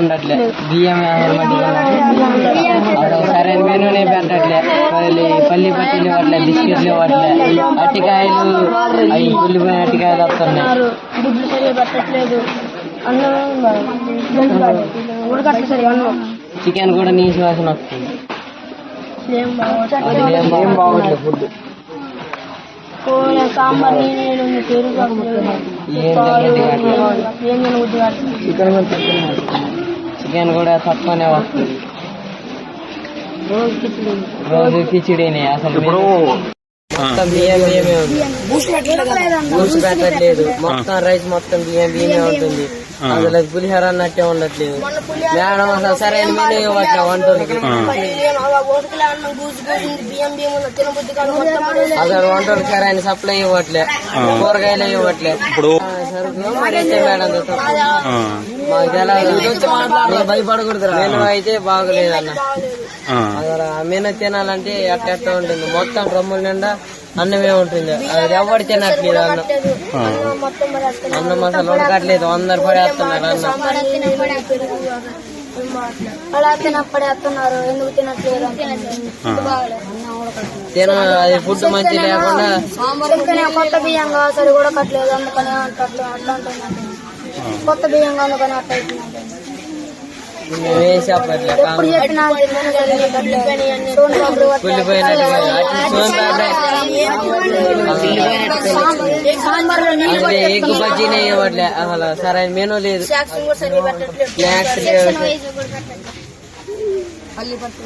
ఉండట్లే. బియ్యం సరైన మెనూనే పెట్టట్లే. పల్లి పల్లి పట్టీలు ఇవ్వట్లే బిస్కెట్లు ఇవ్వట్లే అట్టికాయలు అవి కుళ్ళిపోయిన అట్టికాయలు వస్తున్నాయి. చికెన్ కూడా నీసు వాసన వస్తుంది ఏం బాగోట్లేదు ఫుడ్. సాంబార్ నేను చికెన్ కూడా తక్కువనే వస్తుంది. రోజు కిచిడి రోజు కిచిడీనే అసలు ఇప్పుడు మొత్తం బియ్యం బియ్యమే ఉంది బూస్ట్ పెట్టట్లేదు మొత్తం రైస్ మొత్తం బియ్యం బియ్యమే ఉంటుంది. అసలు పులిహోర అన్నట్టే ఉండట్లేదు. మేడం అసలు సరైన మెనూ ఇవ్వట్లే వంటలకి అసలు వంటలకు సరైన సప్లై ఇవ్వట్లే. కూరగాయలు ఇవ్వట్లే. సరుకులు మేడం మాకు భయపడకూడదు మెనూ అయితే బాగలేదన్న. అసలు ఆ. మెనూ తినాలంటే ఎట్ట ఎట్ట ఉంటుంది. మొత్తం డ్రమ్ముల నిండా అన్నమే ఉంటుంది. అది ఎవరు తినట్లేదు అన్నం. ఆ. మొత్తం మరి అసలు అన్నం అసలు ఉడకట్లేదు. అందరు పడేస్తున్నారు అన్నం. అలా తినప్పుడే వస్తున్నారు. ఎందుకు తినట్లేదు తిన అది ఫుడ్ మంచి లేకుండా కొత్త బియ్యం కూడా కట్టలేదు అందుకని కొత్త బియ్యం అందుకని అట్లా అవుతున్నాడు మేమేం చెప్పట్లే ఇప్పుడు చెప్పినా సోన్ పాపడు కుళ్ళిపోయినట్టుగా అటు సోన్ పాపడే. సాంబార్లో నీళ్ళు అసలు ఎగ్ బజ్జీనే ఇవ్వట్లే అసలు సరైన మెనూ లేదు కూడా సరిగా పెట్టట్లేదు స్నాక్స్ లేవు పల్లి పట్టు